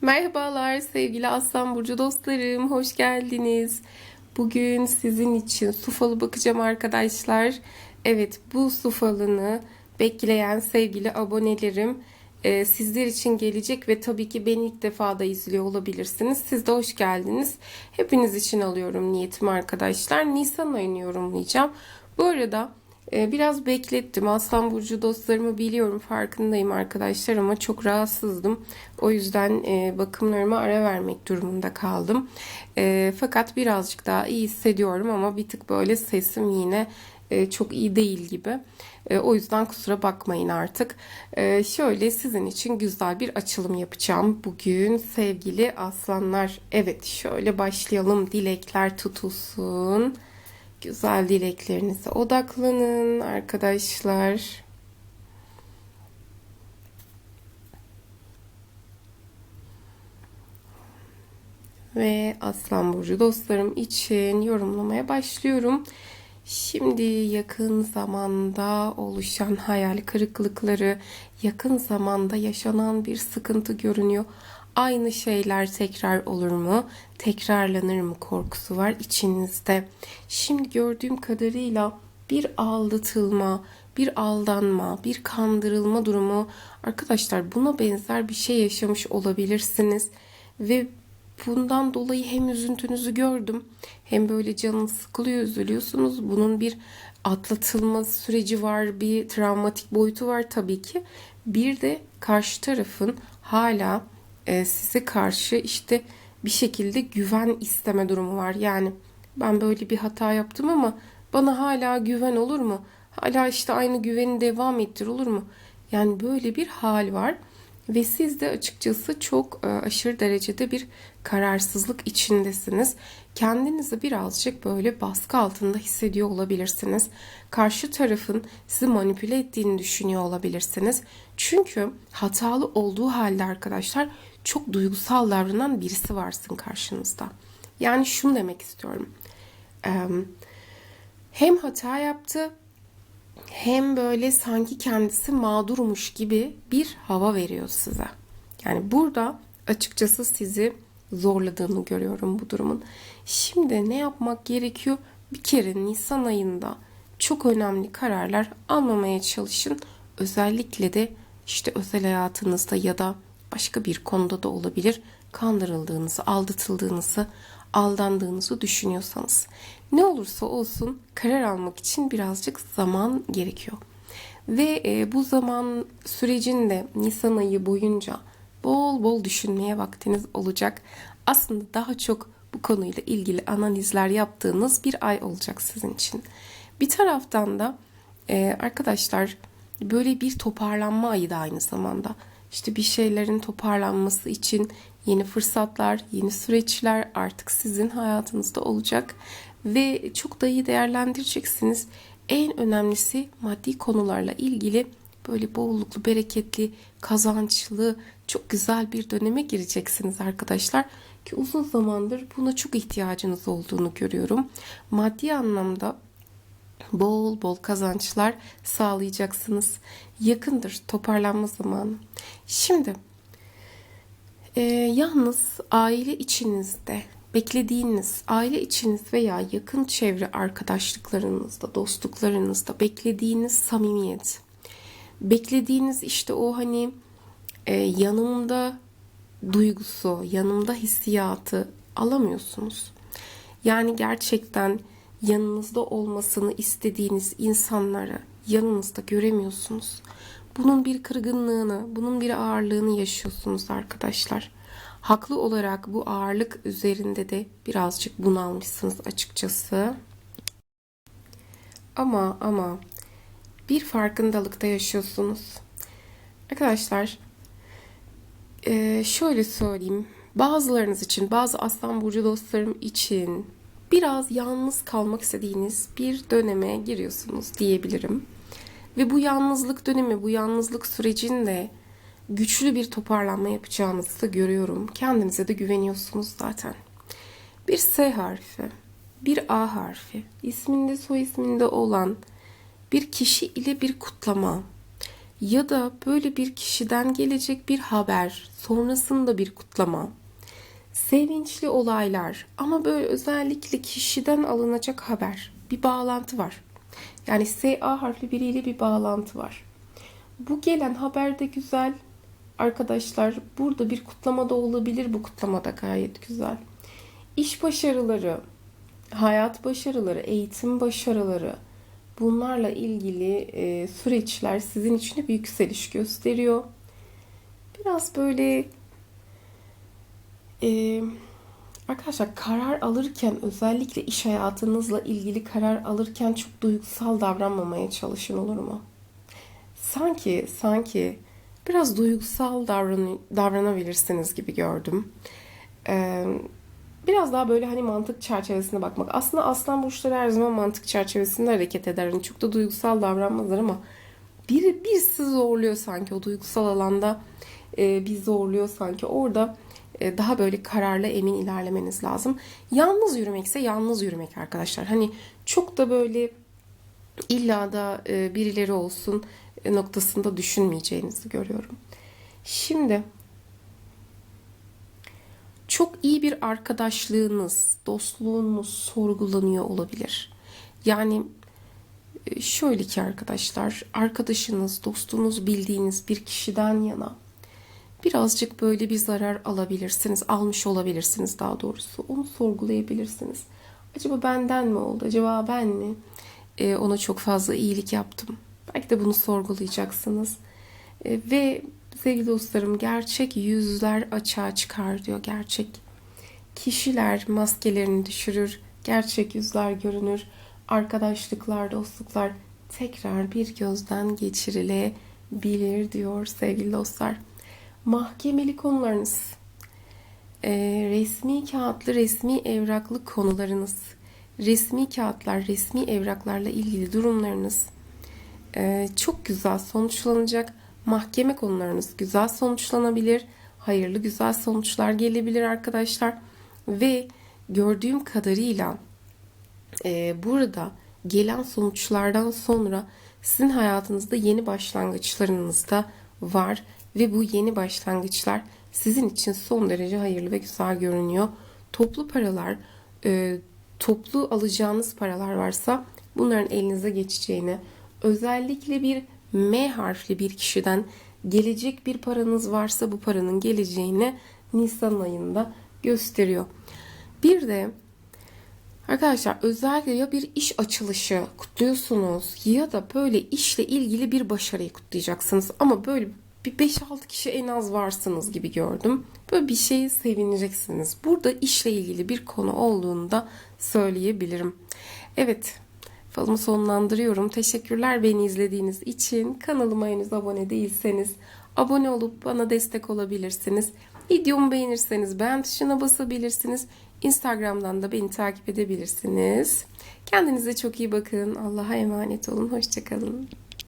Merhabalar sevgili Aslan Burcu dostlarım, hoş geldiniz. Bugün sizin için su falı bakacağım arkadaşlar. Evet bu su falını bekleyen sevgili abonelerim e, sizler için gelecek ve tabii ki beni ilk defa da izliyor olabilirsiniz. Siz de hoş geldiniz. Hepiniz için alıyorum niyetimi arkadaşlar. Nisan ayını yorumlayacağım. Bu arada Biraz beklettim. Aslan Burcu dostlarımı biliyorum farkındayım arkadaşlar ama çok rahatsızdım. O yüzden e, bakımlarıma ara vermek durumunda kaldım. E, fakat birazcık daha iyi hissediyorum ama bir tık böyle sesim yine e, çok iyi değil gibi. O yüzden kusura bakmayın artık. Şöyle sizin için güzel bir açılım yapacağım. Bugün sevgili aslanlar. Evet şöyle başlayalım. Dilekler tutulsun. Güzel dileklerinize odaklanın arkadaşlar. Ve Aslan Burcu dostlarım için yorumlamaya başlıyorum. Şimdi yakın zamanda oluşan hayal kırıklıkları, yakın zamanda yaşanan bir sıkıntı görünüyor. Aynı şeyler tekrar olur mu? Tekrarlanır mı korkusu var içinizde. Şimdi gördüğüm kadarıyla bir aldatılma, bir aldanma, bir kandırılma durumu arkadaşlar buna benzer bir şey yaşamış olabilirsiniz ve bundan dolayı hem üzüntünüzü gördüm hem böyle canınız sıkılıyor, üzülüyorsunuz. Bunun bir atlatılma süreci var, bir travmatik boyutu var tabii ki. Bir de karşı tarafın hala e, size karşı işte bir şekilde güven isteme durumu var. Yani ben böyle bir hata yaptım ama bana hala güven olur mu? Hala işte aynı güveni devam ettir olur mu? Yani böyle bir hal var. Ve siz de açıkçası çok e, aşırı derecede bir kararsızlık içindesiniz. Kendinizi birazcık böyle baskı altında hissediyor olabilirsiniz. Karşı tarafın sizi manipüle ettiğini düşünüyor olabilirsiniz. Çünkü hatalı olduğu halde arkadaşlar çok duygusal davranan birisi varsın karşınızda. Yani şunu demek istiyorum. Hem hata yaptı hem böyle sanki kendisi mağdurmuş gibi bir hava veriyor size. Yani burada açıkçası sizi zorladığını görüyorum bu durumun. Şimdi ne yapmak gerekiyor? Bir kere Nisan ayında çok önemli kararlar almamaya çalışın. Özellikle de işte özel hayatınızda ya da başka bir konuda da olabilir. Kandırıldığınızı, aldatıldığınızı, aldandığınızı düşünüyorsanız. Ne olursa olsun karar almak için birazcık zaman gerekiyor. Ve e, bu zaman sürecinde Nisan ayı boyunca bol bol düşünmeye vaktiniz olacak. Aslında daha çok bu konuyla ilgili analizler yaptığınız bir ay olacak sizin için. Bir taraftan da e, arkadaşlar böyle bir toparlanma ayı da aynı zamanda. İşte bir şeylerin toparlanması için yeni fırsatlar, yeni süreçler artık sizin hayatınızda olacak ve çok da iyi değerlendireceksiniz. En önemlisi maddi konularla ilgili böyle bolluklu, bereketli, kazançlı, çok güzel bir döneme gireceksiniz arkadaşlar. Ki uzun zamandır buna çok ihtiyacınız olduğunu görüyorum. Maddi anlamda bol bol kazançlar sağlayacaksınız. Yakındır toparlanma zamanı. Şimdi e, yalnız aile içinizde beklediğiniz aile içiniz veya yakın çevre arkadaşlıklarınızda, dostluklarınızda beklediğiniz samimiyet, beklediğiniz işte o hani e, yanımda duygusu, yanımda hissiyatı alamıyorsunuz. Yani gerçekten yanınızda olmasını istediğiniz insanları yanınızda göremiyorsunuz. Bunun bir kırgınlığını, bunun bir ağırlığını yaşıyorsunuz arkadaşlar. Haklı olarak bu ağırlık üzerinde de birazcık bunalmışsınız açıkçası. Ama ama bir farkındalıkta yaşıyorsunuz. Arkadaşlar şöyle söyleyeyim. Bazılarınız için, bazı Aslan Burcu dostlarım için biraz yalnız kalmak istediğiniz bir döneme giriyorsunuz diyebilirim. Ve bu yalnızlık dönemi, bu yalnızlık sürecinde güçlü bir toparlanma yapacağınızı da görüyorum. Kendinize de güveniyorsunuz zaten. Bir S harfi, bir A harfi, isminde soy isminde olan bir kişi ile bir kutlama. ya da böyle bir kişiden gelecek bir haber, sonrasında bir kutlama, sevinçli olaylar ama böyle özellikle kişiden alınacak haber, bir bağlantı var. Yani SA harfli biriyle bir bağlantı var. Bu gelen haber de güzel. Arkadaşlar burada bir kutlama da olabilir. Bu kutlama da gayet güzel. İş başarıları, hayat başarıları, eğitim başarıları bunlarla ilgili e, süreçler sizin için bir yükseliş gösteriyor. Biraz böyle e, arkadaşlar karar alırken özellikle iş hayatınızla ilgili karar alırken çok duygusal davranmamaya çalışın olur mu? Sanki sanki biraz duygusal davran davranabilirsiniz gibi gördüm. Ee, biraz daha böyle hani mantık çerçevesinde bakmak. Aslında aslan burçları her zaman mantık çerçevesinde hareket eder. Yani çok da duygusal davranmazlar ama biri birisi zorluyor sanki o duygusal alanda e, bir zorluyor sanki orada daha böyle kararlı emin ilerlemeniz lazım. Yalnız yürümekse yalnız yürümek arkadaşlar. Hani çok da böyle illa da e, birileri olsun e, noktasında düşünmeyeceğinizi görüyorum. Şimdi çok iyi bir arkadaşlığınız, dostluğunuz sorgulanıyor olabilir. Yani e, şöyle ki arkadaşlar, arkadaşınız, dostunuz bildiğiniz bir kişiden yana birazcık böyle bir zarar alabilirsiniz, almış olabilirsiniz daha doğrusu. Onu sorgulayabilirsiniz. Acaba benden mi oldu? Acaba ben mi e, ona çok fazla iyilik yaptım? Belki de bunu sorgulayacaksınız. E, ve sevgili dostlarım gerçek yüzler açığa çıkar diyor gerçek. Kişiler maskelerini düşürür, gerçek yüzler görünür. Arkadaşlıklar, dostluklar tekrar bir gözden geçirilebilir diyor sevgili dostlar. Mahkemeli konularınız, e, resmi kağıtlı, resmi evraklı konularınız, resmi kağıtlar, resmi evraklarla ilgili durumlarınız e, çok güzel sonuçlanacak. Mahkeme konularınız güzel sonuçlanabilir. Hayırlı güzel sonuçlar gelebilir arkadaşlar. Ve gördüğüm kadarıyla e, burada gelen sonuçlardan sonra sizin hayatınızda yeni başlangıçlarınız da var ve bu yeni başlangıçlar sizin için son derece hayırlı ve güzel görünüyor. Toplu paralar, e, toplu alacağınız paralar varsa bunların elinize geçeceğini, özellikle bir M harfli bir kişiden gelecek bir paranız varsa bu paranın geleceğini Nisan ayında gösteriyor. Bir de Arkadaşlar özellikle ya bir iş açılışı kutluyorsunuz ya da böyle işle ilgili bir başarıyı kutlayacaksınız. Ama böyle bir 5-6 kişi en az varsınız gibi gördüm. Böyle bir şeyi sevineceksiniz. Burada işle ilgili bir konu olduğunu da söyleyebilirim. Evet falımı sonlandırıyorum. Teşekkürler beni izlediğiniz için. Kanalıma henüz abone değilseniz abone olup bana destek olabilirsiniz. Videomu beğenirseniz beğen tuşuna basabilirsiniz. Instagram'dan da beni takip edebilirsiniz. Kendinize çok iyi bakın. Allah'a emanet olun. Hoşçakalın.